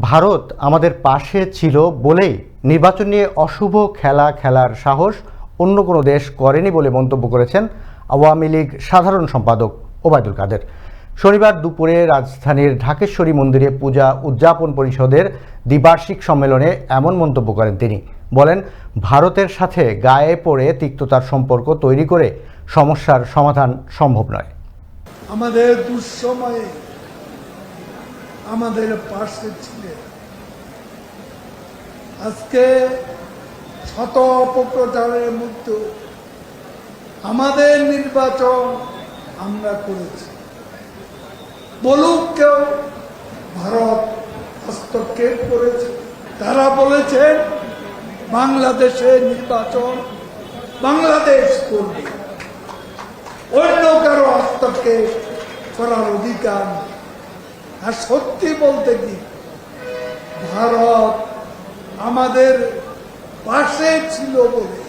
ভারত আমাদের পাশে ছিল বলেই নির্বাচন নিয়ে অশুভ খেলা খেলার সাহস অন্য কোনো দেশ করেনি বলে মন্তব্য করেছেন আওয়ামী লীগ সাধারণ সম্পাদক ওবায়দুল কাদের। শনিবার দুপুরে রাজধানীর ঢাকেশ্বরী মন্দিরে পূজা উদযাপন পরিষদের দ্বিবার্ষিক সম্মেলনে এমন মন্তব্য করেন তিনি। বলেন, ভারতের সাথে গায়ে পড়ে তিক্ততার সম্পর্ক তৈরি করে সমস্যার সমাধান সম্ভব নয়। আমাদের দুঃসময়ে আমাদের পাশে ছিলেন আজকে শত অপপ্রচারের মধ্যে আমাদের নির্বাচন আমরা করেছি বলুক কেউ ভারত হস্তক্ষেপ করেছে, তারা বলেছেন বাংলাদেশে নির্বাচন বাংলাদেশ করবে অন্য কারও হস্তক্ষেপ করার অধিকার নেই। আর সত্যি বলতে কি ভারত আমাদের পাশে ছিল বলে